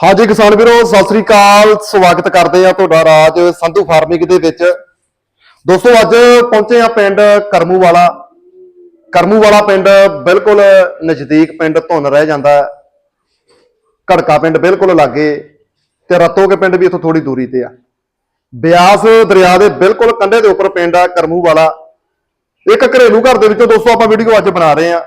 ਹਾਂਜੀ ਕਿਸਾਨ ਵੀਰੋ, ਸਤਿ ਸ੍ਰੀ ਅਕਾਲ। ਸਵਾਗਤ ਕਰਦੇ ਆ ਤੁਹਾਡਾ ਰਾਜ ਸੰਧੂ ਫਾਰਮਿੰਗ ਦੇ ਵਿੱਚ। ਦੋਸਤੋ, ਅੱਜ ਪਹੁੰਚੇ ਆ ਪਿੰਡ ਕਰਮੂ ਵਾਲਾ ਕਰਮੂ ਵਾਲਾ ਪਿੰਡ ਬਿਲਕੁਲ ਨਜ਼ਦੀਕ ਪਿੰਡ ਧੁੰਨ ਰਹਿ ਜਾਂਦਾ ਘੜਕਾ ਪਿੰਡ ਬਿਲਕੁਲ ਲਾਗੇ ਤੇ ਰਤੋ ਪਿੰਡ ਵੀ ਇੱਥੋਂ ਥੋੜੀ ਦੂਰੀ ਤੇ ਆ। ਬਿਆਸ ਦਰਿਆ ਦੇ ਬਿਲਕੁਲ ਕੰਢੇ ਦੇ ਉੱਪਰ ਪਿੰਡ ਆ ਕਰਮੂ ਵਾਲਾ ਇੱਕ ਘਰੇਲੂ ਘਰ ਦੇ ਵਿੱਚੋਂ ਦੋਸਤੋ ਆਪਾਂ ਵੀਡੀਓ ਅੱਜ ਬਣਾ ਰਹੇ ਆ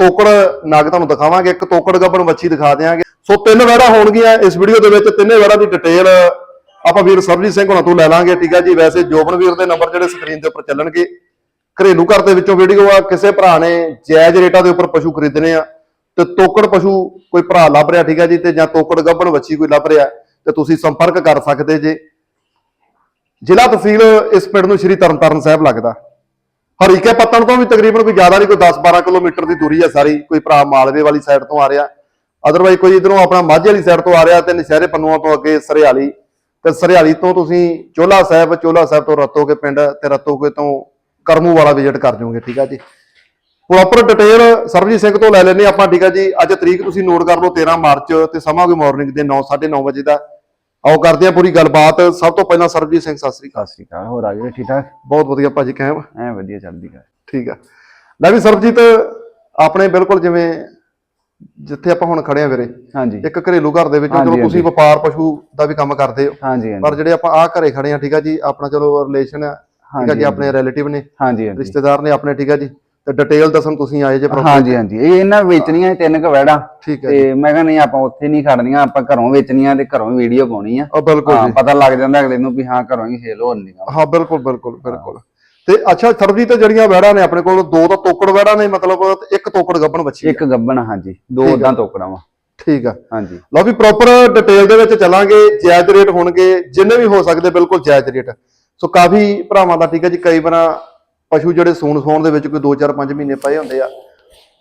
ਤੋਕੜ ਨਾਗ ਤੁਹਾਨੂੰ ਦਿਖਾਵਾਂਗੇ, ਇੱਕ ਤੋਕੜ ਗੱਬਣ ਮੱਛੀ ਦਿਖਾ ਦਿਆਂਗੇ। ਸੋ ਤਿੰਨ ਵੜਾ ਹੋਣਗੀਆਂ ਇਸ ਵੀਡੀਓ ਦੇ ਵਿੱਚ, ਤਿੰਨੇ ਵੜਾ ਦੀ ਡਿਟੇਲ ਆਪਾਂ ਵੀਰ ਸਰਬਜੀਤ ਸਿੰਘ ਹੁਣਾਂ ਤੋਂ ਲੈ ਲਾਂਗੇ, ਠੀਕ ਆ ਜੀ? ਵੈਸੇ ਜੋਬਨ ਵੀਰ ਦੇ ਨੰਬਰ ਜਿਹੜੇ ਸਕਰੀਨ ਦੇ ਉੱਪਰ ਚੱਲਣਗੇ, ਘਰੇਲੂ ਘਰ ਦੇ ਵਿੱਚੋਂ ਵੀਡੀਓ ਆ, ਕਿਸੇ ਭਰਾ ਨੇ ਜਾਇਜ਼ ਰੇਟਾਂ ਦੇ ਉੱਪਰ ਪਸ਼ੂ ਖਰੀਦਣੇ ਆ, ਤੇ ਤੋਕੜ ਪਸ਼ੂ ਕੋਈ ਭਰਾ ਲੱਭ ਰਿਹਾ, ਠੀਕ ਆ ਜੀ? ਤੇ ਜਾਂ ਤੋਕੜ ਗੱਬਣ ਵੱਛੀ ਕੋਈ ਲੱਭ ਰਿਹਾ, ਤੇ ਤੁਸੀਂ ਸੰਪਰਕ ਕਰ ਸਕਦੇ ਜੇ। ਜ਼ਿਲ੍ਹਾ ਤਹਿਸੀਲ ਇਸ ਪਿੰਡ ਨੂੰ ਸ਼੍ਰੀ ਤਰਨਤਾਰਨ ਸਾਹਿਬ ਲੱਗਦਾ। ਹਰੀਕੇ ਪੱਤਣ ਤੋਂ ਵੀ ਤਕਰੀਬਨ ਕੋਈ ਜ਼ਿਆਦਾ ਨਹੀਂ, ਕੋਈ 10-12 ਕਿਲੋਮੀਟਰ ਦੀ ਦੂਰੀ ਹੈ ਸਾਰੀ, ਕੋਈ ਭਰਾ ਮਾਲਵੇ ਵਾਲੀ ਸਾਈਡ ਤੋਂ ਆ ਰਿਹਾ। ਅਦਰਵਾਈਜ਼ ਕੋਈ ਇਧਰੋਂ ਆਪਣਾ ਮਾਝੇ ਵਾਲੀ ਸਾਈਡ ਤੋਂ ਆ ਰਿਹਾ ਤੇ ਨਸ਼ਹਿਰੇ ਪੰਨੂਆਂ ਤੋਂ ਅੱਗੇ ਸਰਹਾਲੀ ਤੇ ਸਰਹਾਲੀ ਤੋਂ ਤੁਸੀਂ ਚੋਲਾ ਸਾਹਿਬ ਚੋਲਾ ਸਾਹਿਬ ਤੋਂ ਰਤੋਕੇ ਪਿੰਡ ਤੇ ਰਤੋਕੇ ਤੋਂ ਕਰਮੂ ਵਾਲਾ ਵਿਜ਼ਿਟ ਕਰ ਜਾਓਗੇ, ਠੀਕ ਆ ਜੀ। ਪ੍ਰੋਪਰ ਡਿਟੇਲ ਸਰਬਜੀਤ ਸਿੰਘ ਤੋਂ ਲੈ ਲੈਨੇ ਆਪਾਂ, ਠੀਕ ਆ ਜੀ। ਅੱਜ ਤਰੀਕ ਤੁਸੀਂ ਨੋਟ ਕਰ ਲਓ 13 ਮਾਰਚ ਤੇ ਸਮਾਂ ਕੋਈ ਮਾਰਨਿੰਗ ਦੇ 9:30 ਵਜੇ ਦਾ। ਆਓ ਕਰਦੇ ਆ ਪੂਰੀ ਗੱਲਬਾਤ। ਸਭ ਤੋਂ ਪਹਿਲਾਂ ਸਰਬਜੀਤ ਸਿੰਘ ਸਤਿ ਸ੍ਰੀ ਅਕਾਲ। ਸਤਿ ਸ਼੍ਰੀ ਅਕਾਲ ਹੋਰ ਆ ਗਏ ਠੀਕ ਠਾਕ? ਬਹੁਤ ਵਧੀਆ ਭਾਜੀ ਕਾਇਮ ਐ ਵਧੀਆ ਚੱਲਦੀ ਹੈ ਠੀਕ ਆ। ਲੈ ਵੀ ਸਰਬਜੀਤ ਆਪਣੇ ਬਿਲਕੁਲ ਜਿਵੇਂ ਜਿੱਥੇ ਆਪਾਂ ਹੁਣ ਖੜੇ ਆ ਵੀਰੇ ਹਾਂਜੀ। ਇੱਕ ਘਰੇਲੂ ਘਰ ਦੇ ਵਿੱਚੋਂ ਹਾਂਜੀ, ਚਲੋ ਤੁਸੀਂ ਵਪਾਰ ਪਸ਼ੂ ਦਾ ਵੀ ਕੰਮ ਕਰਦੇ ਹੋ। ਹਾਂਜੀ ਪਰ ਜਿਹੜੇ ਆਪਾਂ ਆ ਘਰੇ ਖੜੇ ਆ ਠੀਕ ਆ ਜੀ ਆਪਣਾ ਚਲੋ ਰਿਲੇਸ਼ਨ ਆ ਠੀਕ ਆ ਹਾਂਜੀ, ਜੀ ਆਪਣੇ ਰਿਲੇਟਿਵ ਨੇ ਹਾਂਜੀ ਹਾਂਜੀ। ਰਿਸ਼ਤੇਦਾਰ ਨੇ ਆਪਣੇ ਠੀਕ ਆ ਜੀ। ਤੇ ਡਿਟੇਲ ਦੱਸਣ ਤੁਸੀਂ ਆਏ ਜੇ। ਹਾਂਜੀ ਹਾਂਜੀ। ਇਹ ਇਹਨਾਂ ਵੇਚਣੀਆਂ ਇਹ ਤਿੰਨ ਕੁ ਵੈੜਾਂ ਠੀਕ ਹੈ ਤੇ ਮੈਂ ਕਿਹਾ ਨਹੀਂ ਆਪਾਂ ਉੱਥੇ ਨਹੀਂ ਖੜਨੀਆਂ ਆਪਾਂ ਘਰੋਂ ਵੇਚਣੀਆਂ ਤੇ ਘਰੋਂ ਵੀਡੀਓ ਪਾਉਣੀ ਆ। ਆ ਬਿਲਕੁਲ ਹਾਂ ਜੀ। ਪਤਾ ਲੱਗ ਜਾਂਦਾ ਅਗਲੇ ਨੂੰ ਵੀ ਹਾਂ ਘਰੋਂ ਹੀ ਸੇਲ ਹੋਣੀਆਂ ਹਾਂ ਬਿਲਕੁਲ ਬਿਲਕੁਲ ਬਿਲਕੁਲ। ਤੇ ਅੱਛਾ ਸਰਬਜੀਤ ਤੇ ਜਿਹੜੀਆਂ ਵੈੜਾਂ ਨੇ ਆਪਣੇ ਕੋਲ ਦੋ ਤਾਂ ਤੋਕੜ ਵੈੜਾਂ ਨੇ ਮਤਲਬ ਤੇ ਇੱਕ ਤੋਕੜ ਗੱਬਣ ਬੱਚੀ ਆ। ਇੱਕ ਗੱਬਣ ਹਾਂਜੀ। ਦੋ। ਉਦਾਂ ਟੋਕਰਾਂ ਵਾ। ਠੀਕ ਆ। ਹਾਂਜੀ। ਲਓ ਵੀ ਪ੍ਰੋਪਰ ਡਿਟੇਲ ਦੇ ਵਿੱਚ ਚੱਲਾਂਗੇ ਜਾਇਜ਼ ਰੇਟ ਹੋਣਗੇ ਜਿੰਨੇ ਵੀ ਹੋ ਸਕਦੇ ਬਿਲਕੁਲ ਜਾਇਜ਼ ਰੇਟ। ਸੋ ਕਾਫੀ ਭਰਾਵਾਂ ਦਾ ਠੀਕ ਹੈ ਜੀ ਕਈ ਵਾਰਾਂ ਪਸ਼ੂ ਜਿਹੜੇ ਸੂਣ ਸੌਣ ਦੇ ਵਿੱਚ ਕੋਈ 2 4 5 ਮਹੀਨੇ ਪਏ ਹੁੰਦੇ ਆ,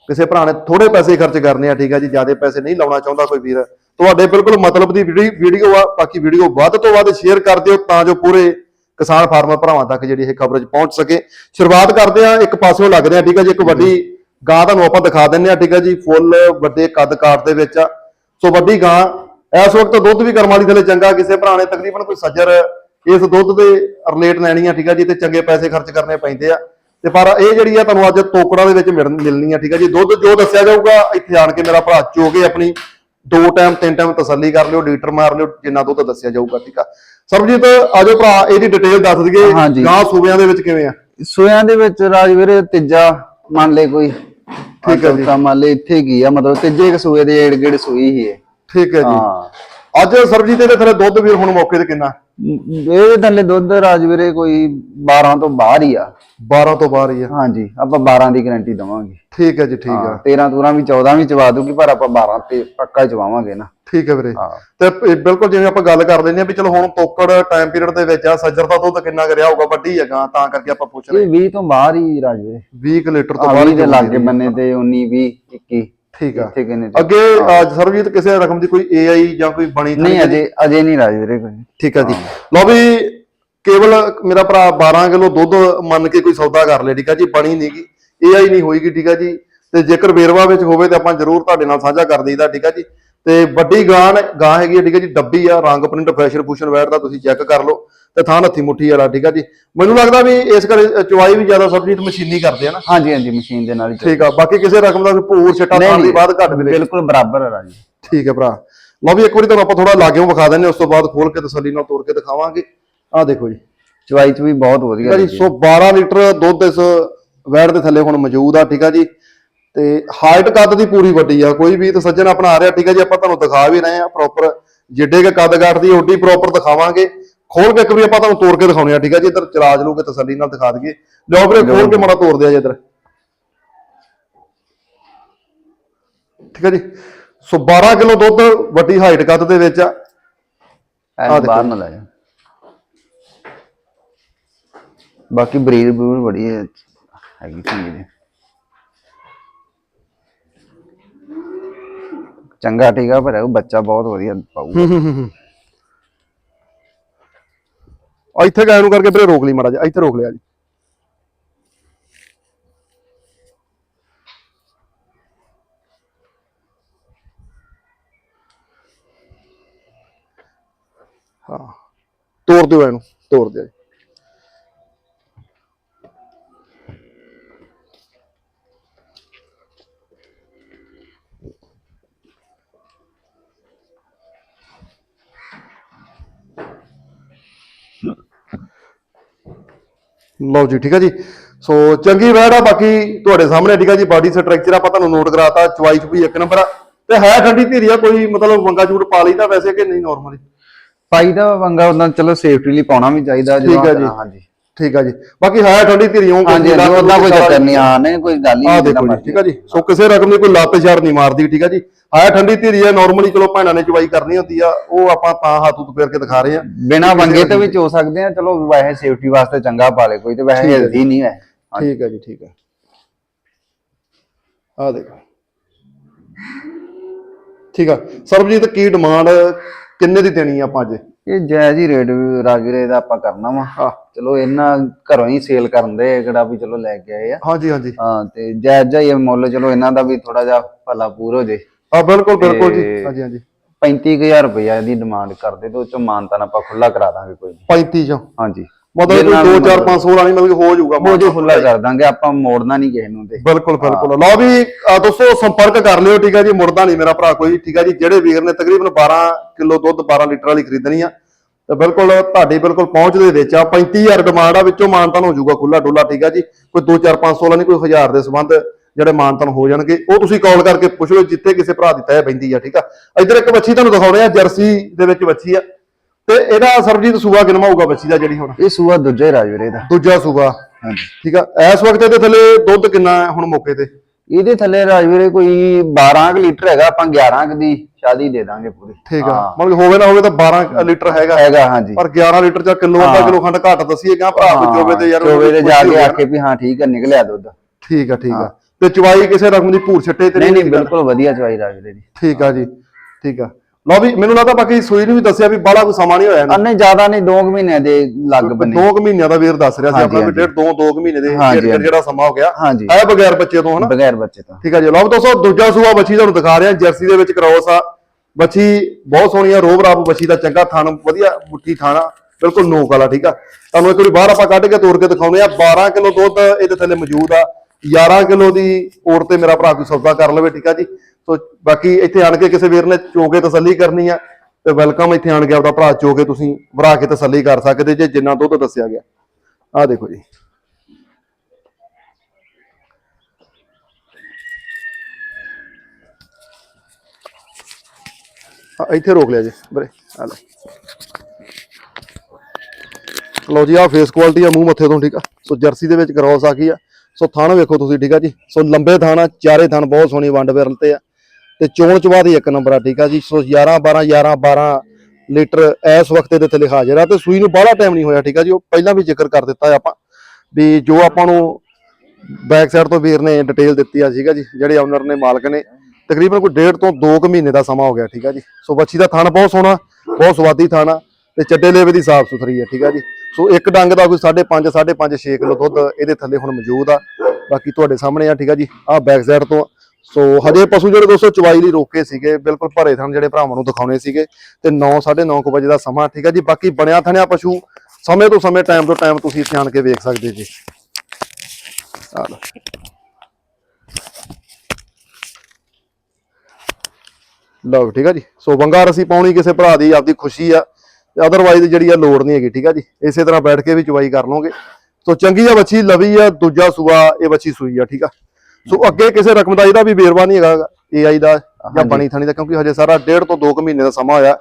ਕਿਸੇ ਭਰਾ ਨੇ ਥੋੜੇ ਪੈਸੇ ਖਰਚ ਕਰਨੇ ਆ, ਠੀਕ ਆ ਜੀ, ਜ਼ਿਆਦਾ ਪੈਸੇ ਨਹੀਂ ਲਾਉਣਾ ਚਾਹੁੰਦਾ ਕੋਈ ਵੀਰ। ਤੁਹਾਡੇ ਬਿਲਕੁਲ ਮਤਲਬ ਦੀ ਵੀਡੀਓ ਆ, ਬਾਕੀ ਵੀਡੀਓ ਵੱਧ ਤੋਂ ਵੱਧ ਸ਼ੇਅਰ ਕਰ ਦਿਓ ਤਾਂ ਜੋ ਪੂਰੇ ਕਿਸਾਨ ਫਾਰਮਰ ਭਰਾਵਾਂ ਤੱਕ ਜਿਹੜੀ ਇਹ ਖਬਰ ਪਹੁੰਚ ਸਕੇ। ਸ਼ੁਰੂਆਤ ਕਰਦੇ ਆ ਇੱਕ ਪਾਸਿਓਂ ਲੱਗਦੇ ਆ ਠੀਕ ਆ ਜੀ, ਇੱਕ ਵੱਡੀ ਗਾਂ ਤੁਹਾਨੂੰ ਆਪਾਂ ਦਿਖਾ ਦਿੰਨੇ ਆ ਠੀਕ ਆ ਜੀ, ਫੁੱਲ ਵੱਡੇ ਕੱਦ ਕਾਠ ਦੇ ਵਿੱਚ। ਆ ਸੋ ਵੱਡੀ ਗਾਂ, ਇਸ ਵਕਤ ਦੁੱਧ ਵੀ ਕਰਮ ਵਾਲੀ ਥਲੇ ਚੰਗਾ, ਕਿਸੇ ਭਰਾ ਨੇ ਤਕਰੀਬਨ ਕੋਈ ਸੱਜਰ ਇਸ ਦੁੱਧ ਦੇ ਰਿਲੇਟ ਲੈਣੀ ਆ ਠੀਕ ਆ ਜੀ ਤੇ ਚੰਗੇ ਪੈਸੇ ਖਰਚ ਕਰਨੇ ਪੈਂਦੇ ਆ। ਤੇ ਪਰ ਇਹ ਜਿਹੜੀ ਆ ਤੁਹਾਨੂੰ ਅੱਜ ਤੋਕੜਾਂ ਦੇ ਵਿੱਚ ਮਿਲਣ- ਆ ਠੀਕ ਆ ਜੀ। ਦੁੱਧ ਜੋ ਦੱਸਿਆ ਜਾਊਗਾ ਇੱਥੇ ਆਣ ਕੇ ਮੇਰਾ ਭਰਾ ਚੋ ਕੇ ਆਪਣੀ ਦੋ ਟਾਈਮ ਤਿੰਨ ਟਾਈਮ ਤਸੱਲੀ ਕਰ ਲਿਓ ਲੀਟਰ ਮਾਰ ਲਿਓ ਜਿੰਨਾ ਦੁੱਧ ਦੱਸਿਆ ਜਾਊਗਾ ਠੀਕ ਆ। ਸਰਬਜੀਤ ਆਜੋ ਭਰਾ ਇਹਦੀ ਡਿਟੇਲ ਦੱਸ ਦਈਏ। ਗਾਂ ਸੂਬਿਆਂ ਦੇ ਵਿੱਚ ਕਿਵੇਂ ਆ? ਸੋਇਆਂ ਦੇ ਵਿੱਚ ਰਾਜਵੀਰ ਤੀਜਾ ਮੰਨ ਲੈ ਕੋਈ। ਠੀਕ ਹੈ ਜੀ। ਮੰਨ ਲੈ ਇੱਥੇ ਕੀ ਆ ਮਤਲਬ ਤੀਜੇ ਇੱਕ ਸੂਏ ਦੇ ਏੜ ਗੇੜ ਸੂਈ ਹੀ ਹੈ ਠੀਕ ਹੈ ਜੀ। ਹਾਂ। ਅੱਜ ਸਰਬਜੀਤ ਇਹਦੇ ਥਲੇ ਦੁੱਧ ਵੀਰ ਹੁਣ ਮੌਕੇ ਤੇ ਕਿੰਨਾ? ਇਹਦੇ ਥੱਲੇ ਦੁੱਧ ਰਾਜਵੀਰੇ ਕੋਈ 12 ਤੋਂ ਬਾਹਰ ਹੀ ਆ। 12 ਤੋਂ ਬਾਹਰ ਹੀ ਆ। ਹਾਂਜੀ ਆਪਾਂ 12 ਦੀ ਗਾਰੰਟੀ ਦਵਾਂਗੇ। ਠੀਕ ਹੈ ਜੀ ਠੀਕ ਆ 13 ਤੂਰਾਂ ਵੀ 14 ਵੀ ਚਵਾ ਦੂਗੀ ਪਰ ਆਪਾਂ 12 ਤੇ ਪੱਕਾ ਹੀ ਚਵਾਵਾਂਗੇ ਨਾ। ਠੀਕ ਹੈ ਵੀਰੇ। ਹਾਂ। ਤੇ ਬਿਲਕੁਲ ਜਿਵੇਂ ਆਪਾਂ ਗੱਲ ਕਰ ਲੈਂਦੇ ਆ ਵੀ ਚਲੋ ਹੁਣ ਤੋਕੜ ਟਾਈਮ ਪੀਰੀਅਡ ਦੇ ਵਿੱਚ ਆ ਸੱਜਰ ਦਾ ਦੁੱਧ ਕਿੰਨਾ ਕਰਿਆ ਹੋਊਗਾ ਵੱਡੀ ਹੈਗਾ ਤਾਂ ਕਰਕੇ ਆਪਾਂ ਪੁੱਛ ਰਹੇ ਇਹ 20 ਤੋਂ ਬਾਹਰ ਹੀ ਰਾਜਵੀਰੇ 20 ਕੁ ਲੀਟਰ ਤੋਂ ਬਾਅਦ 20 ਦੇ ਲਾਗੇ ਬੰਨੇ ਤੇ 19 20 21 ਠੀਕ ਆ। ਇੱਥੇ ਕਿੰਨੇ ਅੱਗੇ ਅਹ, ਸਰਬਜੀਤ ਕਿਸੇ ਰਕਮ ਦੀ ਕੋਈ ਏਆਈ ਜਾਂ ਕੋਈ ਬਣੀ ਨਹੀਂ ਅਜੇ ਅਜੇ ਨਹੀਂ ਰਾਜਵੀਰੇ ਕੋਈ। ਠੀਕ ਆ ਜੀ। ਲਓ ਵੀ ਕੇਵਲ ਮੇਰਾ ਭਰਾ 12 ਕਿਲੋ ਦੁੱਧ ਮੰਨ ਕੇ ਕੋਈ ਸੌਦਾ ਕਰ ਲੈ ਠੀਕ ਆ ਜੀ ਬਣੀ ਨਹੀਂਗੀ ਏਆਈ ਨਹੀਂ ਹੋਏਗੀ ਠੀਕ ਆ ਜੀ। ਤੇ ਜੇਕਰ ਵੇਰਵਾ ਵਿੱਚ ਹੋਵੇ ਤੇ ਆਪਾਂ ਜ਼ਰੂਰ ਤੁਹਾਡੇ ਨਾਲ ਸਾਂਝਾ ਕਰ ਦਈਦਾ ਠੀਕ ਆ ਜੀ। ਤੇ ਵੱਡੀ ਗਾਂ ਗਾਂ ਹੈਗੀ ਆ, ਠੀਕ ਆ ਜੀ ਡੱਬੀ ਆ ਰੰਗ ਪ੍ਰਿੰਟ ਫੈਸ਼ਨ ਫੂਸ਼ਨ ਵੈਟ ਦਾ ਤੁਸੀਂ ਚੈੱਕ ਕਰ ਲਓ ਤੇ ਥਾਂ ਹੱਥੀ ਮੁੱਠੀ ਵਾਲਾ ਠੀਕ ਆ ਜੀ। ਮੈਨੂੰ ਲੱਗਦਾ ਵੀ ਇਸ ਘਰੇ ਚਵਾਈ ਵੀ ਜ਼ਿਆਦਾ ਸਰਬਜੀਤ ਮਸ਼ੀਨੀ ਕਰਦੇ ਆ ਨਾ। ਹਾਂਜੀ ਹਾਂਜੀ ਮਸ਼ੀਨ ਦੇ ਨਾਲ ਹੀ ਠੀਕ ਆ ਬਾਕੀ ਕਿਸੇ ਰਕਮ ਦਾ ਕੋਈ ਭੂਰ ਛਟਾ ਨਹੀਂ, ਦੀ। ਬਾਅਦ ਘੱਟ ਮਿਲੇ। ਬਿਲਕੁਲ ਬਰਾਬਰ ਹੈ ਰਾਜੀ। ਠੀਕ ਹੈ ਭਰਾ। ਲਓ ਵੀ ਇੱਕ ਵਾਰੀ ਤੁਹਾਨੂੰ ਆਪਾਂ ਥੋੜਾ ਲਾਗਿਓਂ ਵਿਖਾ ਦਿੰਨੇ ਉਸ ਤੋਂ ਬਾਅਦ ਖੋਲ ਕੇ ਤਸੱਲੀ ਨਾਲ ਤੋੜ ਕੇ ਦਿਖਾਵਾਂਗੇ। ਆਹ ਦੇਖੋ ਜੀ। ਚਵਾਈ ਚ ਵੀ ਬਹੁਤ ਵਧੀਆ ਹੈ ਜੀ ਸੋ 12 ਲੀਟਰ ਦੁੱਧ ਇਸ ਵੈੜ ਦੇ ਥੱਲੇ ਹੁਣ ਮੌਜੂਦ ਆ ਠੀਕ ਆ ਜੀ। ਤੇ ਹਾਈਟ ਕੱਦ ਦੀ ਪੂਰੀ ਵੱਡੀ ਆ ਕੋਈ ਵੀ ਤੇ ਸੱਜਣ ਆਪਣਾ ਆ ਰਿਹਾ ਠੀਕ ਆ ਜੀ ਆਪਾਂ ਤੁਹਾਨੂੰ ਦਿਖਾ ਵੀ ਰਹੇ ਆ ਪ੍ਰੋਪਰ ਜਿੱਡੇ ਕੇ ਕੱਦ ਕਾਠ ਦੀ ਓਡੀ ਪ੍ਰੋਪਰ ਦਿਖਾਵਾਂਗੇ। ਖੋਲ ਕੇ ਇੱਕ ਵੀ ਆਪਾਂ ਤੁਹਾਨੂੰ ਤੋੜ ਕੇ ਦਿਖਾਉਣੇ ਆ ਠੀਕ ਆ ਜੀ ਇੱਧਰ ਚਰਾਜ ਲੂ ਕੇ ਤਸੱਲੀ ਨਾਲ ਦਿਖਾ ਦਈਏ। ਲਓ ਵੀਰੇ ਖੋਲ ਕੇ ਮਾੜਾ ਤੋੜ ਦਿਆ ਜੀ ਇੱਧਰ। ਠੀਕ ਆ ਜੀ ਸੋ 12 ਕਿਲੋ ਦੁੱਧ ਵੱਡੀ ਹਾਈਟ ਕੱਦ ਦੇ ਵਿੱਚ ਆ। ਐ ਬਾਹਰ ਨਾ ਲੈ ਜਾ ਬਾਕੀ ਬਰੀਡ ਬਰੂਡ ਬੜੀ ਹੈ ਹੈਗੀ ਚੰਗੀ ਦੀ ਚੰਗਾ ਠੀਕ ਆ, ਪਰ ਉਹ ਬੱਚਾ ਬਹੁਤ ਵਧੀਆ ਪਾਊਗਾ। ਆ ਇੱਥੇ ਗਾਇ ਨੂੰ ਕਰਕੇ ਵੀਰੇ ਰੋਕ ਲਈ ਮਾੜਾ ਜਿਹਾ ਇੱਥੇ ਰੋਕ ਲਿਆ ਜੀ। ਹਾਂ। ਤੋੜ ਦਿਓ ਇਹਨੂੰ ਤੋੜ ਦਿਓ। ਲਓ ਜੀ ਠੀਕ ਹੈ ਜੀ। ਸੋ ਚੰਗੀ ਵੈੜ ਆ ਬਾਕੀ ਤੁਹਾਡੇ ਸਾਹਮਣੇ ਠੀਕ ਹੈ ਜੀ ਬਾਡੀ ਸਟਰਕਚਰ ਆਪਾਂ ਤੁਹਾਨੂੰ ਨੋਟ ਕਰਾਤਾ ਚਵਾਈ ਚ ਵੀ ਇੱਕ ਨੰਬਰ ਆ। ਤੇ ਹੈ ਠੰਡੀ ਧੀਰੀ ਆ ਕੋਈ ਮਤਲਬ ਵੰਗਾ ਚੂੜ ਪਾ ਲਈਦਾ ਵੈਸੇ ਕਿ ਨਹੀਂ ਨਾਰਮਲੀ ਪਾਈ ਦਾ ਵੰਗਾ ਉਹਨਾਂ ਚਲੋ ਸੇਫਟੀ ਲਈ ਪਾਉਣਾ ਵੀ ਚਾਹੀਦਾ ਠੀਕ ਹੈ ਜੀ। ਹਾਂਜੀ। ਠੀਕ ਆ ਜੀ। ਬਾਕੀ ਹੈ ਠੰਡੀ ਧੀਰੀ ਹੋਊਗੀ ਹਾਂਜੀ ਹਾਂਜੀ ਉਹਦਾ ਕੋਈ ਚੱਕਰ ਨਹੀਂ ਹਾਂ ਨਹੀਂ ਕੋਈ ਗੱਲ ਹੀ ਆ ਨਹੀਂ ਦੇਖੋ ਜੀ ਠੀਕ ਆ ਜੀ। ਸੋ ਕਿਸੇ ਰਕਮ ਦੀ ਕੋਈ ਛੜ ਨਹੀਂ ਮਾਰਦੀ ਠੀਕ ਆ ਜੀ। ਹੈ ਠੰਡੀ ਧੀਰੀ ਆ ਨਾਰਮਲੀ ਚਲੋ ਭੈਣਾਂ ਨੇ ਚਵਾਈ ਕਰਨੀ ਹੁੰਦੀ ਆ ਉਹ ਆਪਾਂ ਤਾਂ ਹੱਥ ਉੱਤ ਫੇਰ ਕੇ ਦਿਖਾ ਰਹੇ ਆ। ਬਿਨਾ ਵੰਗੇ ਤੇ ਵੀ ਚੋ ਸਕਦੇ ਆ ਚਲੋ ਵੈਸੇ ਸੇਫਟੀ ਵਾਸਤੇ ਚੰਗਾ ਪਾ ਲੇ ਕੋਈ ਤੇ ਵੈਸੇ ਹੈ ਹਿਲਦੀ ਨਹੀਂ ਹੈ। ਠੀਕ ਹੈ ਜੀ ਠੀਕ ਹੈ ਆ ਦੇਖੋ। ਠੀਕ ਆ। ਸਰਬਜੀਤ ਕੀ ਡਿਮਾਂਡ ਕਿੰਨੇ ਦੀ ਦੇਣੀ ਆ ਆਪਾਂ ਅੱਜ? ਇਹ ਜਾਇਜ਼ ਹੀ ਰੇਟ ਰਾਜਵੀਰੇ ਦਾ ਆਪਾਂ ਕਰਨਾ ਵਾ। ਹਾਂ। ਚਲੋ ਇਹਨਾਂ ਘਰੋਂ ਹੀ ਸੇਲ ਕਰਨ ਦੇ ਕਿਹੜਾ ਵੀ ਚਲੋ ਲੈ ਕੇ ਆਏ ਆ। ਹਾਂਜੀ ਹਾਂਜੀ। ਹਾਂ ਤੇ ਜਾਇਜ਼ ਜਾਈ ਮੁੱਲ ਚਲੋ ਇਹਨਾਂ ਦਾ ਵੀ ਥੋੜਾ ਜਿਹਾ ਭਲਾ ਪੂਰ ਹੋ ਜੇ। ਆ ਬਿਲਕੁਲ ਬਿਲਕੁਲ ਜੀ। ਤੇ- ਹਾਂਜੀ ਹਾਂਜੀ। 35000 ਰੁਪਇਆ ਦੀ ਡਿਮਾਂਡ ਕਰਦੇ ਤੇ ਉਹ ਚੋਂ ਮਾਨਤਾਨ ਆਪਾਂ ਖੁੱਲਾ ਕਰਾ ਦਾਂਗੇ ਕੋਈ ਨਹੀਂ 35 ਚੋਂ। ਹਾਂਜੀ। ਮਤਲਬ ਕੋਈ ਵੀ 2 4 5 16 ਨਹੀਂ ਮਤਲਬ ਹੋ ਜਾਊਗਾ ਜੋ ਖੁੱਲਾ ਕਰ ਦਾਂਗੇ ਆਪਾਂ ਮੋੜਨਾ ਨਹੀਂ ਕਿਸੇ ਨੂੰ ਤੇ। ਬਿਲਕੁਲ ਬਿਲਕੁਲ। ਲਓ ਵੀ ਆ ਦੋਸਤੋ ਸੰਪਰਕ ਕਰ ਲਿਓ ਠੀਕ ਹੈ ਜੀ ਮੁੜਦਾ ਨਹੀਂ ਮੇਰਾ ਭਰਾ ਕੋਈ ਠੀਕ ਹੈ ਜੀ। ਜਿਹੜੇ ਵੀਰ ਨੇ ਤਕਰੀਬਨ 12 ਕਿਲੋ ਦੁੱਧ 12 ਲੀਟਰ ਵਾਲੀ ਖਰੀਦਣੀ ਆ ਤੇ ਬਿਲਕੁਲ ਤੁਹਾਡੀ ਬਿਲਕੁਲ ਪਹੁੰਚ ਦੇ ਵਿੱਚ ਆ। 35000 ਡਿਮਾਂਡ ਆ ਵਿੱਚੋਂ ਮਾਨਤਨ ਹੋ ਜਾਊਗਾ ਖੁੱਲਾ ਡੁੱਲਾ ਠੀਕ ਹੈ ਜੀ। ਕੋਈ 2 4 5 16 ਨਹੀਂ ਕੋਈ 1000 ਦੇ ਸੰਬੰਧ ਜਿਹੜੇ ਮਾਨਤਨ ਹੋ ਜਾਣਗੇ। ਉਹ ਤੁਸੀਂ ਕਾਲ ਕਰਕੇ ਪੁੱਛ ਲਓ ਜਿੱਥੇ ਕਿਸੇ ਭਰਾ ਦੀ ਤੈਅ ਪੈਂਦੀ ਆ ਠੀਕ ਆ। ਇੱਧਰ ਇੱਕ ਬੱਚੀ ਤੁਹਾਨੂੰ ਦਿਖਾਉਣੇ ਆ ਜਰਸੀ ਦੇ ਵਿੱਚ ਬੱਚੀ ਆ। ਤੇ ਇਹਦਾ ਸਰਬਜੀਤ ਸੂਆ ਹੋਊਗਾ ਬੱਚੀ ਦਾ ਜਿਹੜੀ ਹੁਣ? ਇਹ ਸੂਆ ਦੂਜਾ ਹੀ ਰਾਜਵੀਰੇ ਦਾ ਦੂਜਾ ਸੂਆ ਹਾਂਜੀ। ਠੀਕ ਆ ਇਸ ਵਕਤ ਇਹਦੇ ਥੱਲੇ ਦੁੱਧ ਕਿੰਨਾ ਹੈ ਹੁਣ ਮੌਕੇ ਤੇ? ਇਹਦੇ ਥੱਲੇ ਰਾਜਵੀਰੇ ਕੋਈ 12 ਕੁ ਲੀਟਰ ਹੈਗਾ ਆਪਾਂ 11 ਕੁ ਦੀ ਸ਼ਾਦੀ ਦੇ ਦਾਂਗੇ ਪੂਰੀ। ਠੀਕ ਆ। ਮਤਲਬ ਹੋਵੇ ਨਾ ਹੋਵੇ ਤਾਂ 12 ਲੀਟਰ ਹੈਗਾ। ਹੈਗਾ ਹਾਂਜੀ। ਪਰ 11 ਲੀਟਰ ਚ ਕਿਲੋ ਅੱਧਾ। ਕਿਲੋ ਖੰਡ ਘੱਟ ਦਸੀਏ ਗਾ ਭਰਾ ਕੋਈ ਚੋਵੇ ਤੇ ਯਾਰ ਚੋਵੇ ਤੇ ਜਾ ਕੇ ਆਖੇ ਵੀ ਹਾਂ ਠੀਕ ਹੈ ਨਿਕਲਿਆ ਦੁੱਧ। ਨਾ। ਠੀਕ ਆ ਠੀਕ ਆ। ਤੇ ਚਵਾਈ ਕਿਸੇ ਰਕਮ ਦੀ ਭੂਰ ਛੱਟੇ ਤੇ ਨਹੀਂ ਨਹੀਂ। ਬਿਲਕੁਲ ਵਧੀਆ ਚਵਾਈ ਰਾਜਵੀਰੇ ਦੀ। ਠੀਕ ਆ ਜੀ ਠੀਕ ਆ। ਲਓ ਵੀ ਮੈਨੂੰ ਲੱਗਦਾ ਬਾਕੀ ਸੂਈ ਨੂੰ ਵੀ ਦੱਸਿਆ ਵੀ ਬਾਹਲਾ ਕੋਈ ਸਮਾਂ ਨਹੀਂ ਹੋਇਆ ਆ ਨਹੀਂ ਜ਼ਿਆਦਾ ਨਹੀਂ 2 ਮਹੀਨਿਆਂ ਦੇ ਲੱਗ ਬੰਨੇ। ਦੋ ਕੁ ਮਹੀਨਿਆਂ ਦਾ ਵੀਰ ਦੱਸ ਰਿਹਾ ਸੀ ਆਪਣਾ ਵੀ। ਡੇਢ ਦੋ ਦੋ ਕੁ ਮਹੀਨੇ ਦੇ ਹਾਂਜੀ, ਜਿਹੜਾ- ਜਿਹੜਾ ਸਮਾਂ ਹੋ ਗਿਆ। ਹਾਂਜੀ। ਹੈ ਬਗੈਰ ਬੱਚੇ ਤੋਂ ਹਨਾ? ਬਗੈਰ ਬੱਚੇ ਤੋਂ। ਠੀਕ ਆ ਜੀ। ਲਓ ਵੀ ਦੋਸਤੋ ਦੂਜਾ ਸੂਆ ਬੱਚੀ ਤੁਹਾਨੂੰ ਦਿਖਾ ਰਿਹਾ ਜਰਸੀ ਦੇ ਵਿੱਚ ਕ੍ਰੋਸ ਆ। ਬੱਚੀ ਬਹੁਤ ਸੋਹਣੀ ਆ ਰੋਬ ਰਾਬ ਬੱਚੀ ਦਾ ਚੰਗਾ ਥਣ ਵਧੀਆ ਮੁੱਠੀ ਥਾਣਾ ਬਿਲਕੁਲ ਨੋਕ ਵਾਲਾ ਠੀਕ ਆ। ਤੁਹਾਨੂੰ ਇੱਕ ਵਾਰੀ ਬਾਹਰ ਆਪਾਂ ਕੱਢ ਕੇ ਤੋੜ ਕੇ ਦਿਖਾਉਂਦੇ ਆ। 12 ਕਿਲੋ ਦੁੱਧ ਇਹਦੇ ਥੱਲੇ ਮੌਜੂਦ ਆ। 11 ਕਿਲੋ ਦੀ ਔਰ ਤੇ ਮੇਰਾ ਭਰਾ ਕੋਈ ਸੌਦਾ ਕਰ ਲਵੇ ਠੀਕ ਆ ਜੀ। ਸੋ ਬਾਕੀ ਇੱਥੇ ਆਣ ਕੇ ਕਿਸੇ ਵੀਰ ਨੇ ਚੋ ਕੇ ਤਸੱਲੀ ਕਰਨੀ ਆ, ਤੇ ਵੈਲਕਮ ਇੱਥੇ ਆਣ ਕੇ ਆਪਦਾ ਭਰਾ ਚੋ ਕੇ ਤੁਸੀਂ ਭਰਾ ਕੇ ਤਸੱਲੀ ਕਰ ਸਕਦੇ ਜੇ, ਜਿੰਨਾ ਦੁੱਧ ਦੱਸਿਆ ਗਿਆ। ਆਹ ਦੇਖੋ ਜੀ। ਇੱਥੇ ਰੋਕ ਲਿਆ ਜੀ ਬਰੇ ਆ ਲੈ ਲਓ ਜੀ ਆ ਫੇਸ ਕੁਆਲਿਟੀ ਆ, ਮੂੰਹ ਮੱਥੇ ਤੋਂ, ਠੀਕ ਆ। ਸੋ ਜਰਸੀ ਦੇ ਵਿੱਚ ਕ੍ਰੋਸ ਆ ਗਈ ਆ। ਸੋ ਥਾਣ ਵੇਖੋ ਤੁਸੀਂ, ਠੀਕ ਆ ਜੀ। ਸੋ ਲੰਬੇ ਥਣ ਆ, ਚਾਰੇ ਥਣ ਬਹੁਤ ਸੋਹਣੀ ਵੰਡ ਵਿਰਲ ਤੇ ਆ। ਤੇ ਚੋਣ ਚਵਾ ਦੀ ਇੱਕ ਨੰਬਰ ਆ, ਠੀਕ ਆ ਜੀ? ਸੋ 11 12 11 12 ਲੀਟਰ ਇਸ ਵਕਤ ਦੇ ਥੱਲੇ ਹਾਜ਼ਰ ਆ ਤੇ ਸੂਈ ਨੂੰ ਬਾਹਲਾ ਟਾਈਮ ਨਹੀਂ ਹੋਇਆ, ਠੀਕ ਆ ਜੀ? ਉਹ ਪਹਿਲਾਂ ਵੀ ਜ਼ਿਕਰ ਕਰ ਦਿੱਤਾ ਆਪਾਂ ਵੀ ਜੋ ਆਪਾਂ ਨੂੰ ਬੈਕ ਸਾਈਡ ਤੋਂ ਵੀਰ ਨੇ ਡਿਟੇਲ ਦਿੱਤੀ ਆ ਸੀਗਾ ਜੀ? ਜਿਹੜੇ ਓਨਰ ਨੇ, ਮਾਲਕ ਨੇ, ਤਕਰੀਬਨ ਕੋਈ ਡੇਢ ਤੋਂ 2 ਕੁ ਮਹੀਨੇ ਦਾ ਸਮਾਂ ਹੋ ਗਿਆ, ਠੀਕ ਆ ਜੀ? ਸੋ ਬੱਚੀ ਦਾ ਥਣ ਬਹੁਤ ਸੋਹਣਾ, ਬਹੁਤ ਸਵਾਦੀ ਥਣ ਆ ਤੇ ਚੱਡੇ ਲੇਵੇ ਦੀ ਸਾਫ਼ ਸੁਥਰੀ ਆ, ਠੀਕ ਆ ਜੀ? ਸੋ ਇੱਕ ਡੰਗ ਦਾ ਕੋਈ 5.5 5.5 6 ਕਿਲੋ ਦੁੱਧ ਇਹਦੇ ਥੱਲੇ ਹੁਣ ਮੌਜੂਦ ਆ। ਬਾਕੀ ਤੁਹਾਡੇ ਸਾਹਮਣੇ ਆ, ਠੀਕ ਆ ਜੀ? ਆਹ ਬੈਕ ਸਾਈਡ ਤੋਂ ਸੋ ਹਜੇ ਪਸ਼ੂ ਜਿਹੜੇ ਦੋਸਤੋ ਚਵਾਈ ਲਈ ਰੋਕੇ ਸੀਗੇ, ਬਿਲਕੁਲ ਭਰੇ ਥਣ ਜਿਹੜੇ ਭਰਾਵਾਂ ਨੂੰ ਦਿਖਾਉਣੇ ਸੀਗੇ। ਤੇ 9 9:30 ਕੁ ਵਜੇ ਦਾ ਸਮਾਂ, ਠੀਕ ਆ ਜੀ? ਬਾਕੀ ਬਣਿਆ ਥਣਿਆ ਪਸ਼ੂ, ਸਮੇਂ ਤੋਂ ਸਮੇਂ ਟਾਈਮ ਤੋਂ ਟਾਈਮ ਤੁਸੀਂ ਇੱਥੇ ਆਣ ਕੇ ਵੇਖ ਸਕਦੇ ਜੀ। ਆ ਲਓ ਠੀਕ ਆ ਜੀ? ਸੋ ਵੰਗਾਰ ਅਸੀਂ ਪਾਉਣੀ ਕਿਸੇ ਭਰਾ ਦੀ, ਆਪਦੀ ਖੁਸ਼ੀ ਆ। ਤੇ ਅਦਰਵਾਈਜ਼ ਜਿਹੜੀ ਆ ਲੋੜ ਨਹੀਂ ਹੈਗੀ, ਠੀਕ ਆ ਜੀ? ਇਸੇ ਤਰ੍ਹਾਂ ਬੈਠ ਕੇ ਵੀ ਚਵਾਈ ਕਰ ਲਓਗੇ। ਸੋ ਚੰਗੀ ਆ ਬੱਚੀ ਲਵੀ ਆ, ਦੂਜਾ ਸੂਆ, ਇਹ ਬੱਚੀ ਸੂਈ ਆ, ਠੀਕ ਆ? ਸੋ ਅੱਗੇ ਕਿਸੇ ਰਕਮ ਦਾ ਇਹਦਾ ਵੀ ਵੇਰਵਾ ਨਹੀਂ ਹੈਗਾ ਏਆਈ ਦਾ ਜਾਂ ਬਣੀ ਥਣੀ ਦਾ ਕਿਉਂਕਿ ਹਜੇ ਸਾਰਾ ਡੇਢ ਤੋਂ 2 ਮਹੀਨੇ ਦਾ ਸਮਾਂ ਹੋਇਆ।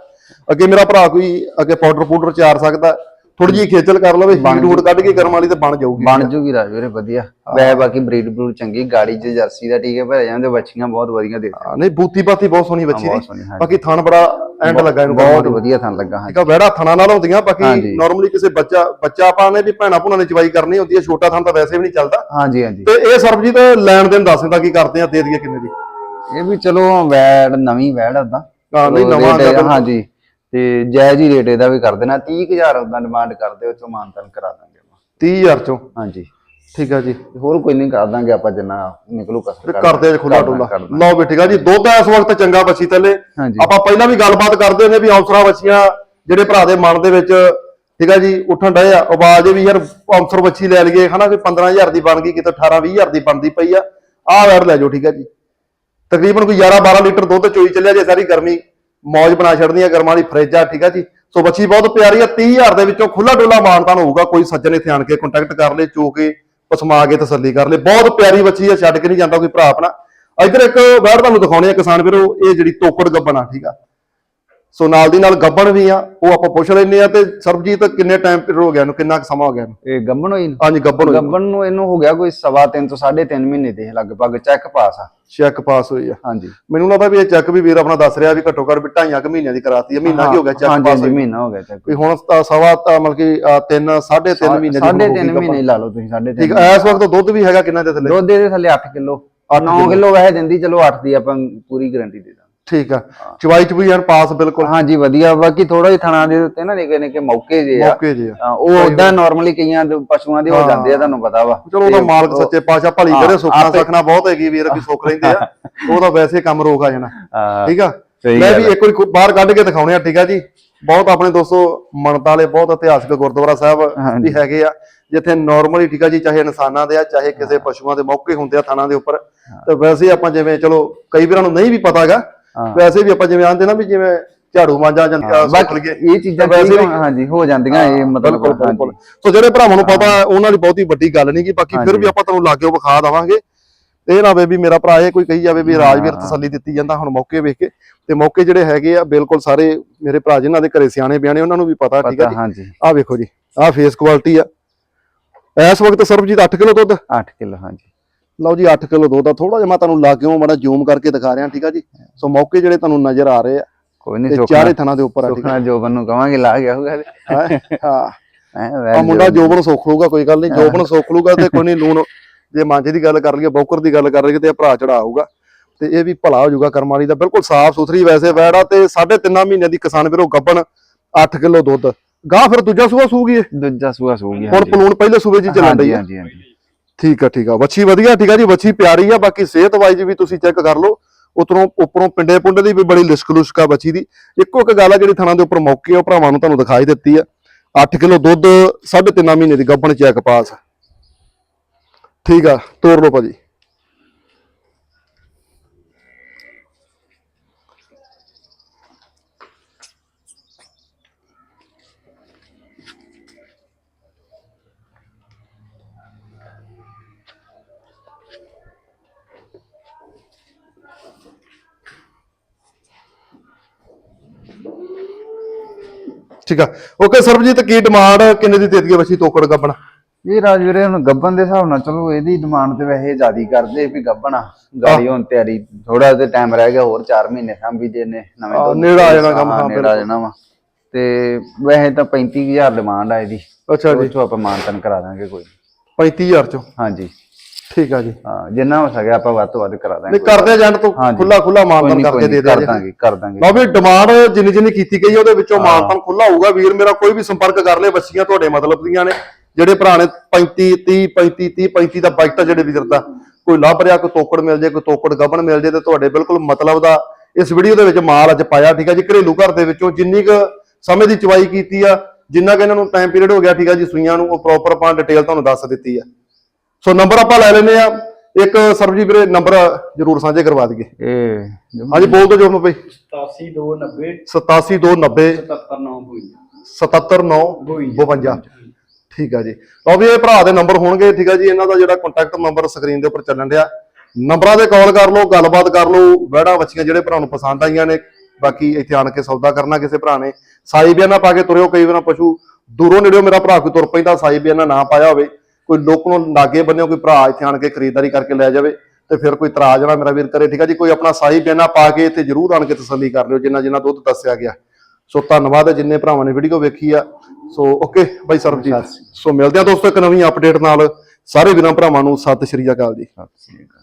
ਅੱਗੇ ਮੇਰਾ ਭਰਾ ਕੋਈ ਅੱਗੇ ਪਾਊਡਰ ਪੂਡਰ ਚਾਰ ਸਕਦਾ ਥੋੜੀ ਜਿਹੀ ਖੇਚਲ ਕਰ ਲਵੇ ਹੀਟ ਹੂਟ ਕੱਢ ਕੇ ਕਰਮ ਵਾਲੀ ਤੇ ਬਣ ਜਾਊਗੀ। ਬਣ ਜੂਗੀ ਰਾਜਵੀਰੇ ਵਧੀਆ। ਵੈ ਬਾਕੀ ਬਰੀਡ ਬਰੂਡ ਚੰਗੀ ਗਾੜੀ ਚ ਜਰਸੀ ਦਾ ਟੀਕੇ ਭਰੇ ਜਾਂਦੇ ਬੱਚੀਆਂ ਬਹੁਤ ਵਧੀਆ ਦੇ ਹਾਂ, ਨਹੀਂ ਬੂਤੀ ਬਾਤੀ ਬਹੁਤ ਸੋਹਣੀ ਬੱਚੀ ਦੀ। ਬਾਕੀ ਥਣ ਬੜਾ ਐਂਡ ਲੱਗਾ ਇਹਨੂੰ ਬਹੁਤ। ਵਧੀਆ ਥਾਂ ਲੱਗਾ ਹਾਂ ਠੀਕ ਆ ਵੈੜਾ ਥਣਾ ਨਾਲ ਹੁੰਦੀਆਂ ਬਾਕੀ। ਨਾਰਮਲੀ ਕਿਸੇ ਬੱਚਾ ਬੱਚਾ ਆਪਾਂ ਨੇ ਵੀ ਭੈਣਾ ਭੁਣਾ ਨੇ ਚਵਾਈ ਕਰਨੀ ਹੁੰਦੀ ਹੈ ਛੋਟਾ ਥਣ ਤਾਂ ਵੈਸੇ ਵੀ ਨਹੀਂ ਚੱਲਦਾ। ਹਾਂਜੀ ਹਾਂਜੀ। ਤੇ ਇਹ ਸਰਬਜੀਤ ਲੈਣ ਦੇਣ ਦੱਸ ਦਿੰਦਾ ਕੀ ਕਰਦੇ ਆ ਦੇ ਦਈਏ ਕਿੰਨੇ ਦੀ। ਇਹ ਵੀ ਚਲੋ ਵੈੜ ਨਵੀਂ ਵੈੜ ਹਾਂ ਨਹੀਂ ਨਵਾਂ ਬਿਲਕੁਲ। ਹਾਂਜੀ। ਤੇ ਜਾਇਜ਼ ਹੀ ਰੇਟ ਇਹਦਾ ਵੀ ਕਰ ਦੇਣਾ 30000 ਉਦਾਂ ਡਿਮਾਂਡ ਕਰਦੇ ਉਹ ਚੋਂ ਮਾਨਤਨ ਕਰਾ ਦਾਂਗੇ ਆਪਾਂ। 30000 ਚੋਂ? ਹਾਂਜੀ। ਠੀਕ ਆ ਜੀ। ਹੋਰ ਕੋਈ ਨਹੀਂ ਕਰ ਦਾਂਗੇ ਆਪਾਂ ਜਿੰਨਾ ਨਿਕਲੂ ਕਸਰ ਕਰਦੇ ਆ ਖੁੱਲਾ ਡੁੱਲਾ ਲਓ ਵੀ ਠੀਕ ਆ ਜੀ ਦੁੱਧ ਇਸ ਵਕਤ ਚੰਗਾ ਬੱਚੀ ਥੱਲੇ। ਆਪਾਂ ਪਹਿਲਾਂ ਵੀ ਗੱਲਬਾਤ ਕਰਦੇ ਹੁੰਦੇ ਵੀ ਔਸਰਾ ਬੱਚੀਆਂ ਜਿਹੜੇ ਭਰਾ ਦੇ ਮਨ ਦੇ ਵਿੱਚ ਠੀਕ ਆ ਜੀ ਉੱਠਣ ਡਏ ਆ ਆਵਾਜ਼ ਵੀ ਯਾਰ 500 ਬੱਚੀ ਲੈ ਲਈਏ ਹਨਾ ਕੋਈ 15000 ਦੀ ਬਣ ਗਈ ਕਿਤੇ 18 20000 ਦੀ ਬਣਦੀ ਪਈ ਆ। ਆਹ ਵੈੜ ਲੈ ਜਾਓ ਠੀਕ ਆ ਜੀ। ਤਕਰੀਬਨ ਕੋਈ 11 12 ਲੀਟਰ ਦੁੱਧ ਚੋਈ ਚੱਲਿਆ ਜੇ ਸਾਰੀ ਗਰਮੀ। ਮੌਜ ਬਣਾ ਛੱਡਦੀ ਆ ਗਰਮਾਂ ਵਾਲੀ ਫਰਿੱਜ ਆ, ਠੀਕ ਆ ਜੀ। ਸੋ ਬੱਚੀ, ਬਹੁਤ ਪਿਆਰੀ ਆ 30000 ਦੇ ਵਿੱਚੋਂ ਖੁੱਲਾ ਡੁੱਲਾ ਮਾਨਤਾਨ ਹੋਊਗਾ। ਕੋਈ ਸੱਜਣ ਇੱਥੇ ਆਣ ਕੇ ਕੰਟੈਕਟ ਕਰ ਲੇ, ਚੋ ਕੇ ਪਸਮਾ ਕੇ ਤਸੱਲੀ ਕਰ ਲੇ। ਬਹੁਤ ਪਿਆਰੀ ਬੱਚੀ ਆ, ਛੱਡ ਕੇ ਨਹੀਂ ਜਾਂਦਾ ਕੋਈ ਭਰਾ ਆਪਣਾ। ਇੱਧਰ ਇੱਕ ਵੈੜ ਤੁਹਾਨੂੰ ਦਿਖਾਉਣੀ ਆ ਕਿਸਾਨ ਵੀਰੋ, ਇਹ ਜਿਹੜੀ ਤੋਕੜ ਗੱਬਣ ਆ, ਠੀਕ ਆ। ਸੋ ਨਾਲ ਦੀ ਨਾਲ ਗੱਬਣ ਵੀ ਆ ਉਹ ਆਪਾਂ ਪੁੱਛ ਲੈਨੇ ਆ ਤੇ ਸਰਬਜੀਤ ਕਿੰਨੇ ਟਾਈਮ ਪੀਰੀਅਡ ਹੋ ਗਿਆ ਇਹਨੂੰ ਕਿੰਨਾ ਕੁ ਸਮਾਂ ਹੋ ਗਿਆ ਇਹਨੂੰ? ਇਹ ਗੱਬਣ ਹੋਈ ਹਾਂਜੀ ਗੱਬਣ ਹੋਈ ਗੱਬਣ ਨੂੰ ਇਹਨੂੰ ਹੋ ਗਿਆ ਕੋਈ ਸਵਾ ਤਿੰਨ ਤੋਂ 3.5 ਮਹੀਨੇ ਦੇ ਲਗਭਗ ਚੈੱਕ ਪਾਸ ਆ। ਚੈੱਕ ਪਾਸ ਹੋਈ ਆ। ਹਾਂਜੀ। ਮੈਨੂੰ ਲੱਗਦਾ ਵੀ ਇਹ ਚੈੱਕ ਵੀ ਵੀਰ ਆਪਣਾ ਦੱਸ ਰਿਹਾ ਵੀ ਘੱਟੋ ਘੱਟ ਵੀ ਢਾਈਆਂ ਕੁ ਮਹੀਨਿਆਂ ਦੀ ਕਰਾਤੀ ਆ ਮਹੀਨਾ ਕੀ ਹੋ ਗਿਆ ਚੈੱਕ ਪਾਸ ਹਾਂਜੀ ਹੋਈ। ਮਹੀਨਾ ਹੋ ਗਿਆ ਚੈੱਕ ਵੀ ਹੁਣ ਤਾਂ ਸਵਾ ਤਾਂ ਮਤਲਬ ਕਿ ਅਹ, ਤਿੰਨ ਸਾਢੇ ਤਿੰਨ ਮਹੀਨੇ ਦੀ ਸਾਢੇ ਹੋ ਤਿੰਨ ਮਹੀਨੇ ਲਾ ਲਓ ਤੁਸੀਂ ਸਾਢੇ ਠੀਕ ਤਿੰਨ ਆ ਇਸ ਵਕਤ ਦੁੱਧ ਵੀ ਹੈਗਾ ਕਿੰਨਾ ਦੇ ਥੱਲੇ? ਦੁੱਧ ਦੇ ਥੱਲੇ 8 ਕਿਲੋ। ਅੱਠ 9 ਕਿਲੋ। ਵੈਸੇ ਦਿੰਦੀ ਚਲੋ 8 ਦੀ ਆਪਾਂ ਪੂਰੀ ਗਾਰੰਟੀ ਦੇ ਠੀਕ ਆ। ਚਵਾਈ ਚ ਵੀ ਯਾਰ ਪਾਸ ਬਿਲਕੁਲ। ਹਾਂਜੀ ਵਧੀਆ। ਬਾਕੀ ਥੋੜਾ ਜਿਹਾ ਥਣਾ ਦੇ ਉੱਤੇ ਨਾ ਨਿੱਕੇ ਨਿੱਕੇ ਮੌਕੇ ਜੇ ਆ। ਮੌਕੇ ਜੀ ਆ। ਉਹ ਉਦਾਂ ਨਾਰਮਲੀ ਕਈਆਂ ਦੇ ਪਸ਼ੂਆਂ ਦੇ ਹੋ। ਜਾਂਦੇ ਆ ਤੁਹਾਨੂੰ ਪਤਾ ਵਾ। ਚਲੋ ਉਹਦਾ ਮਾਲਕ ਸੱਚੇ ਪਾਸ਼ਾ ਭਲੀ ਕਰੇ ਸੁੱਖਣਾ ਸਖਣਾ ਬਹੁਤ ਹੈਗੀ ਵੀਰ ਵੀ ਸੁੱਖ ਲੈਂਦੇ ਆ। ਉਹਦਾ ਵੈਸੇ ਕੰਮ ਰੋਕ ਆ ਜਾਣਾ। ਠੀਕ ਆ? ਮੈਂ ਵੀ ਇੱਕ ਵਾਰੀ ਬਾਹਰ ਕੱਢ ਕੇ ਦਿਖਾਉਣੇ ਆ ਠੀਕ ਆ ਜੀ। ਬਹੁਤ ਆਪਣੇ ਦੋਸਤੋ ਮਨਤਾ ਵਾਲੇ ਬਹੁਤ ਇਤਿਹਾਸਕ ਗੁਰਦੁਆਰਾ ਸਾਹਿਬ ਵੀ ਹੈਗੇ ਆ ਜਿੱਥੇ ਨਾਰਮਲੀ ਠੀਕ ਆ ਜੀ ਚਾਹੇ ਇਨਸਾਨਾਂ ਦੇ ਆ ਚਾਹੇ ਕਿਸੇ ਪਸ਼ੂਆਂ ਦੇ ਮੌਕੇ ਹੁੰਦੇ ਆ ਥਾਣਾ ਦੇ ਉੱਪਰ। ਤੇ ਵੈਸੇ ਆਪਾਂ ਜਿਵੇਂ ਚਲੋ ਕਈ ਵੀਰਾਂ ਨੂੰ ਨਹੀਂ ਵੀ ਪਤਾਗਾ। ਵੈਸੇ ਵੀ ਆਪਾਂ ਜਿਵੇਂ ਆਂਦੇ ਨਾ ਵੀ ਜਿਵੇਂ ਝਾੜੂ ਮਾਂਜਾ ਜਾਂ ਸੁੱਕ ਬਾਕੀ ਲਈਏ ਇਹ ਚੀਜ਼ਾਂ ਵੈਸੇ ਵੀ- ਹਾਂਜੀ ਹੋ ਜਾਂਦੀਆਂ ਇਹ ਮਤਲਬ ਬਿਲਕੁਲ ਸੋ ਜਿਹੜੇ ਭਰਾਵਾਂ ਨੂੰ ਪਤਾ ਉਹਨਾਂ ਦੀ ਬਹੁਤੀ ਵੱਡੀ ਗੱਲ ਨਹੀਂ ਗੀ ਬਾਕੀ ਫਿਰ। ਵੀ ਆਪਾਂ ਤੁਹਾਨੂੰ ਲਾਗੇ ਵਿਖਾ ਦਵਾਂਗੇ। ਇਹ ਨਾ ਵੇ ਵੀ ਮੇਰਾ ਭਰਾ ਇਹ ਕੋਈ ਕਹੀ ਜਾਵੇ ਵੀ ਰਾਜਵੀਰ ਤਸੱਲੀ ਦਿੱਤੀ ਜਾਂਦਾ ਹੁਣ ਮੌਕੇ ਵੇਖ ਕੇ। ਤੇ ਮੌਕੇ ਜਿਹੜੇ ਹੈਗੇ ਆ ਬਿਲਕੁਲ ਸਾਰੇ ਮੇਰੇ ਭਰਾ ਜਿਨ੍ਹਾਂ ਦੇ ਘਰੇ ਸਿਆਣੇ ਬਿਆਣੇ ਉਹਨਾਂ ਨੂੰ ਵੀ ਪਤਾ ਠੀਕ ਹੈ ਜੀ? ਆਹ ਵੇਖੋ ਜੀ ਆਹ ਫੇਸ ਕੁਆਲਿਟੀ ਆ। ਇਸ ਵਕਤ ਸਰਬਜੀਤ 8 ਕਿਲੋ ਦੁੱਧ। 8 ਕਿਲੋ ਹਾਂਜੀ। ਲਓ ਜੀ 8 ਕਿਲੋ ਦੁੱਧ ਆ ਥੋੜਾ ਜਿਹਾ ਮੈਂ ਤੁਹਾਨੂੰ ਲਾਗਿਓ ਮਾੜਾ ਜ਼ੂਮ ਕਰਕੇ ਦਿਖਾ ਰਿਹਾ ਠੀਕ ਆ ਜੀ? ਸੋ ਮੌਕੇ ਜਿਹੜੇ ਤੁਹਾਨੂੰ ਨਜ਼ਰ ਆ ਰਹੇ ਆ ਕੋਈ ਨਹੀਂ ਚਾਰੇ ਥਣਾ ਦੇ ਉੱਪਰ ਆ ਠੀਕ ਸੁਖਣਾ ਜੋਬਨ ਨੂੰ ਕਵਾਂਗੇ ਲਾ ਗਿਆ ਹੋਊਗਾ ਆ ਹੈਂ? ਆ ਮੁੰਡਾ ਜੋਬਨ। ਸੁੱਖ ਲੂਗਾ ਕੋਈ ਗੱਲ ਨਹੀਂ ਜੋਬਨ ਸੁੱਖ ਲੂਗਾ ਤੇ ਕੋਈ ਨਹੀਂ ਲੂਣ ਜੇ ਮਾਂਜੇ ਦੀ ਗੱਲ ਕਰ ਲਈਏ ਬੌਕਰ ਦੀ ਗੱਲ ਕਰ ਲਈਏ ਤੇ ਭਰਾ ਚੜਾ ਆਊਗਾ। ਤੇ ਇਹ ਵੀ ਭਲਾ ਹੋ ਜਾਊਗਾ ਕਰਮਾਲੀ ਦਾ ਬਿਲਕੁਲ ਸਾਫ਼ ਸੁਥਰੀ ਵੈਸੇ ਵੈੜਾ ਤੇ 3.5 ਮਹੀਨਿਆਂ ਦੀ ਕਿਸਾਨ ਵੀਰੋ ਗੱਬਣ 8 ਕਿਲੋ ਦੁੱਧ। ਗਾਂ ਫਿਰ ਦੂਜਾ ਸੂਆ ਸੂਗੀ ਦੂਜਾ ਸੂਆ ਸੂ ਗਿਆ ਹੁਣ ਪਲੂਣ ਪਹਿਲੇ ਸੂਬੇ 'ਚ ਚੱਲਣ ਡਈ ਆ। ਹਾਂਜੀ ਹਾਂਜੀ। ਠੀਕ ਆ ਠੀਕ ਆ। ਵੱਛੀ ਵਧੀਆ, ਠੀਕ ਆ ਜੀ, ਵੱਛੀ ਪਿਆਰੀ ਆ, ਬਾਕੀ ਸਿਹਤ ਵਾਈਜ਼ ਵੀ ਤੁਸੀਂ ਚੈੱਕ ਕਰ ਲਓ। ਉਤਰੋਂ, ਉੱਪਰੋਂ ਪਿੰਡੇ ਪੁੰਡੇ ਦੀ ਵੀ ਬੜੀ ਲਿਸ਼ਕ ਲੁਸ਼ਕ ਆ ਬੱਚੀ ਦੀ। ਇੱਕੋ ਇੱਕ ਗੱਲ ਆ ਜਿਹੜੀ ਥਣਾ ਦੇ ਉੱਪਰ ਮੌਕੇ ਆ, ਉਹ ਭਰਾਵਾਂ ਨੂੰ ਤੁਹਾਨੂੰ ਦਿਖਾਈ ਦਿੱਤੀ ਆ। 8 ਕਿਲੋ ਦੁੱਧ 3.5 ਮਹੀਨੇ ਦੀ ਗੱਭਣ ਚੈੱਕ ਪਾਸ ਠੀਕ ਆ, ਤੋਰ ਲਓ ਭਾਜੀ। ਠੀਕ ਆ। ਓਕੇ ਸਰਬਜੀਤ ਕੀ ਡਿਮਾਂਡ ਕਿੰਨੇ ਦੀ ਦੇ ਦਈਏ ਬੱਚੀ ਤੋਕੜ ਗੱਭਣ ਇਹ ਰਾਜਵੀਰੇ ਹੁਣ ਗੱਬਨ ਦੇ ਹਿਸਾਬ ਨਾਲ ਚਲੋ ਇਹਦੀ ਡਿਮਾਂਡ ਤੇ ਵੈਸੇ ਜ਼ਿਆਦੀ ਕਰਦੇ ਵੀ ਗੱਬਨ ਆ। ਗਾੜੀ ਹੁਣ ਤਿਆਰੀ ਥੋੜਾ ਤੇ ਟਾਈਮ ਰਹਿ ਗਿਆ ਹੋਰ 4 ਮਹੀਨੇ ਸਾਂਭੀ ਦੇ ਨੇ ਨਵੇਂ ਹਾਂ, ਦੁੱਧ ਨੇੜੇ ਆ ਤੇ ਜਾਣਾ ਕੰਮ, ਹਾਂ, ਨੇੜੇ ਆ ਜਾਣਾ ਵਾ। ਤੇ ਵੈਸੇ ਤਾਂ 35000 ਡਿਮਾਂਡ ਆ ਇਹਦੀ। ਅੱਛਾ ਉਹ ਜੀ ਚੋਂ ਆਪਾਂ ਮਾਨਤਨ ਕਰਾ ਦਾਂਗੇ ਕੋਈ। 35000 ਚੋਂ? ਹਾਂਜੀ। ਠੀਕ ਆ ਜੀ। ਹਾਂ ਜਿੰਨਾ ਹੋ ਸਕਿਆ ਆਪਾਂ ਵੱਧ ਤੋਂ ਵੱਧ ਕਰਾ ਦਾਂਗੇ। ਨਹੀਂ ਕਰਦੇ ਏਜੰਟ ਤੋਂ। ਖੁੱਲਾ ਖੁੱਲਾ ਮਾਨਤਨ ਕਰਕੇ ਦੇ ਜੀ। ਦਾਂਗੇ ਕਰ ਦਾਂਗੇ। ਲਓ ਵੀ ਡਿਮਾਂਡ ਜਿੰਨੀ ਜਿੰਨੀ ਕੀਤੀ ਗਈ ਉਹਦੇ ਵਿੱਚੋਂ ਮਾਨਤਨ ਖੁੱਲਾ ਹੋਊਗਾ। ਵੀਰ ਮੇਰਾ ਕੋਈ ਵੀ ਸੰਪਰਕ ਕਰ ਲੇ ਬੱਚੀਆਂ ਤੁਹਾਡੇ ਮਤਲਬ ਦੀਆਂ ਨੇ। ਜਿਹੜੇ ਭਰਾ ਨੇ 35 30 35 30 35 ਦਾ ਬਜਟ ਜਿਹੜੇ ਵੀਰ ਦਾ। ਕੋਈ ਲੱਭ ਰਿਹਾ ਕੋਈ ਤੋਕੜ ਮਿਲ ਜੇ ਕੋਈ ਤੋਕੜ ਗੱਬਣ ਮਿਲ ਜੇ ਤੇ ਤੁਹਾਡੇ ਬਿਲਕੁਲ ਮਤਲਬ ਦਾ ਇਸ ਵੀਡੀਓ ਦੇ ਵਿੱਚ ਮਾਲ ਅੱਜ ਪਾਇਆ ਠੀਕ ਆ ਜੀ। ਘਰੇਲੂ ਘਰ ਦੇ ਵਿੱਚੋਂ ਜਿੰਨੀ ਕੁ ਸਮੇਂ ਦੀ ਚਵਾਈ ਕੀਤੀ ਆ ਜਿੰਨਾ ਕਿ ਇਹਨਾਂ ਨੂੰ ਟਾਈਮ ਪੀਰੀਅਡ ਹੋ ਗਿਆ ਠੀਕ ਆ ਜੀ ਸੂਈਆਂ ਨੂੰ ਉਹ ਪ੍ਰੋਪਰ ਆਪਾਂ ਡਿਟੇਲ ਤੁਹਾਨੂੰ ਦੱਸ ਦਿੱਤੀ ਆ। ਸੋ ਨੰਬਰ ਆਪਾਂ ਲੈ ਲੈਨੇ ਆ ਇੱਕ ਸਰਬਜੀ ਵੀਰੇ ਨੰਬਰ ਜਰੂਰ ਸਾਂਝੇ ਕਰਵਾ ਦਈਏ। ਇਹ ਹਾਂਜੀ ਬੋਲ ਦਿਓ ਜੋਨ ਭਾਈ। 8290 87290 779 77952 ਠੀਕ ਆ ਜੀ। ਲਓ ਵੀ ਇਹ ਭਰਾ ਦੇ ਨੰਬਰ ਹੋਣਗੇ ਠੀਕ ਆ ਜੀ। ਇਹਨਾਂ ਦਾ ਜਿਹੜਾ ਕੰਟੈਕਟ ਨੰਬਰ ਸਕਰੀਨ ਦੇ ਉੱਪਰ ਚੱਲਣ ਡਿਆ। ਨੰਬਰਾਂ ਤੇ ਕਾਲ ਕਰ ਲਓ ਗੱਲਬਾਤ ਕਰ ਲਓ। ਵੜਾ ਬੱਚੀਆਂ ਜਿਹੜੇ ਭਰਾ ਨੂੰ ਪਸੰਦ ਆਈਆਂ ਨੇ ਬਾਕੀ ਇੱਥੇ ਆਣ ਕੇ ਸੌਦਾ ਕਰਨਾ ਕਿਸੇ ਭਰਾ ਨੇ। ਸਾਈ ਬਿਆਨਾ ਪਾ ਕੇ ਤੁਰਿਓ ਕਈ ਵਾਰ ਪਸ਼ੂ ਦੂਰੋਂ ਨੇੜਿਓ ਮੇਰਾ ਭਰਾ ਕੋਈ ਤੁਰ ਪੈਂਦਾ ਸਾਈ ਬਿਆਨਾ ਨਾ ਪਾਇਆ ਹੋਵੇ। ਕੋਈ ਲੋਕ ਨੂੰ ਲਾਗੇ ਬੰਨਿਓ ਕੋਈ ਭਰਾ ਇੱਥੇ ਆਣ ਕੇ ਖਰੀਦਦਾਰੀ ਕਰਕੇ ਲੈ ਜਾਵੇ ਤੇ ਫਿਰ ਕੋਈ ਇਤਰਾਜ਼ ਨਾ ਮੇਰਾ ਵੀਰ ਕਰੇ ਠੀਕ ਆ ਜੀ? ਕੋਈ ਆਪਣਾ ਸਾਈ ਬਿਆਨਾ ਪਾ ਕੇ ਇੱਥੇ ਜ਼ਰੂਰ ਆਣ ਕੇ ਤਸੱਲੀ ਕਰ ਲਿਓ ਜਿੰਨਾ ਜਿੰਨਾ ਦੁੱਧ ਦੱਸਿਆ ਗਿਆ। ਸੋ ਧੰਨਵਾਦ ਹੈ ਜਿੰਨੇ ਭਰਾਵਾਂ ਨੇ ਵੀਡੀਓ ਵੇਖੀ ਆ। ਸੋ ਓਕੇ ਬਾਈ ਸਰਬਜੀਤ। ਸੋ ਮਿਲਦੇ ਆ ਦੋਸਤੋ ਇੱਕ ਨਵੀਂ ਅਪਡੇਟ ਨਾਲ। ਸਾਰੇ ਵੀਰਾਂ ਭਰਾਵਾਂ ਨੂੰ ਸਤਿ ਸ਼੍ਰੀ ਅਕਾਲ ਜੀ। ਸਤਿ ਸ੍ਰੀ ਅਕਾਲ।